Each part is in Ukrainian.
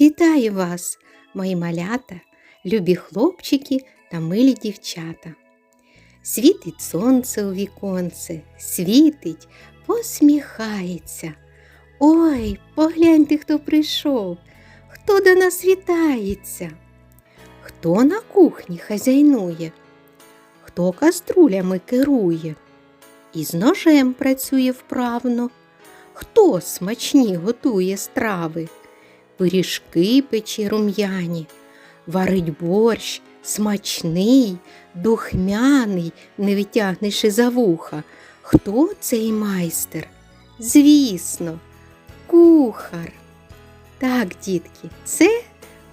Вітаю вас, мої малята, любі хлопчики та милі дівчата. Світить сонце у віконце, світить, посміхається. Ой, погляньте, хто прийшов, хто до нас вітається, хто на кухні хазяйнує, хто каструлями керує, і з ножем працює вправно, хто смачні готує страви пиріжки пече рум'яні, варить борщ смачний, духмяний, не витягнеш за вуха. Хто цей майстер? Звісно, кухар. Так, дітки, це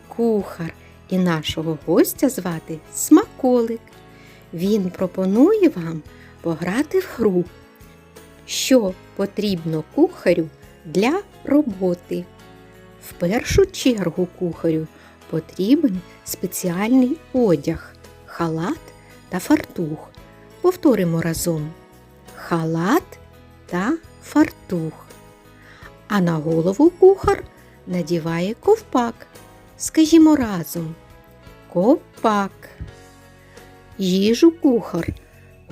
кухар, і нашого гостя звати Смаколик. Він пропонує вам пограти в гру, що потрібно кухарю для роботи. В першу чергу кухарю потрібен спеціальний одяг, халат та фартух. Повторимо разом. Халат та фартух. А на голову кухар надіває ковпак. Скажімо разом. Ковпак. Їжу кухар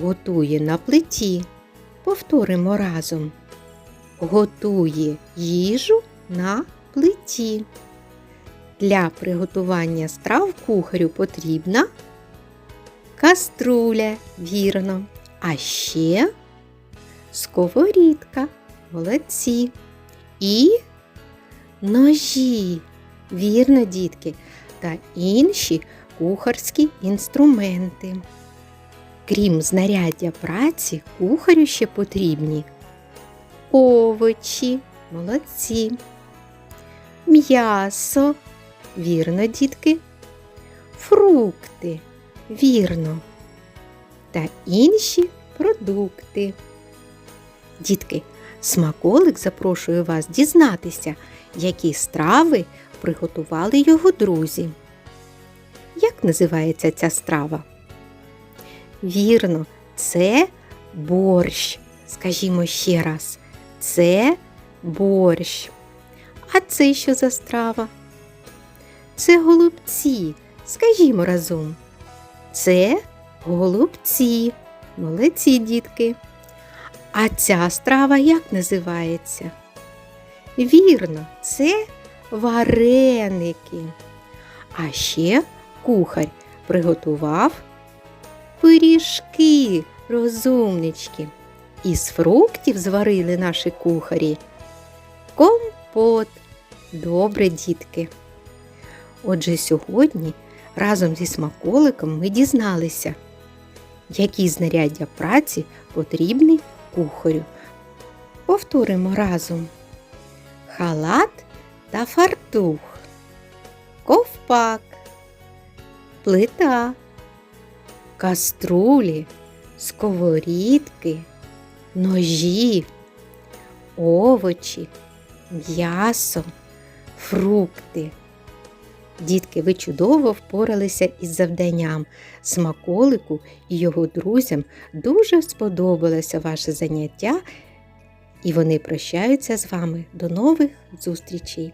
готує на плиті. Повторимо разом. Готує їжу на плиті. Для приготування страв кухарю потрібна каструля, вірно, а ще сковорідка, молодці і ножі, вірно, дітки, та інші кухарські інструменти. Крім знаряддя праці, кухарю ще потрібні овочі, молодці м'ясо, вірно, дітки, фрукти, вірно, та інші продукти. Дітки, смаколик запрошує вас дізнатися, які страви приготували його друзі. Як називається ця страва? Вірно, це борщ. Скажімо ще раз, це борщ. А це що за страва? Це голубці. Скажімо разом. Це голубці. Молодці дітки. А ця страва як називається? Вірно, це вареники. А ще кухар приготував пиріжки, розумнички. Із фруктів зварили наші кухарі. Компот. Добре, дітки. Отже, сьогодні разом зі смаколиком ми дізналися, які знаряддя праці потрібні кухарю. Повторимо разом. Халат та фартух, ковпак, плита, каструлі, сковорідки, ножі, овочі, м'ясо, фрукти. Дітки, ви чудово впоралися із завданням. Смаколику і його друзям дуже сподобалося ваше заняття, і вони прощаються з вами. До нових зустрічей!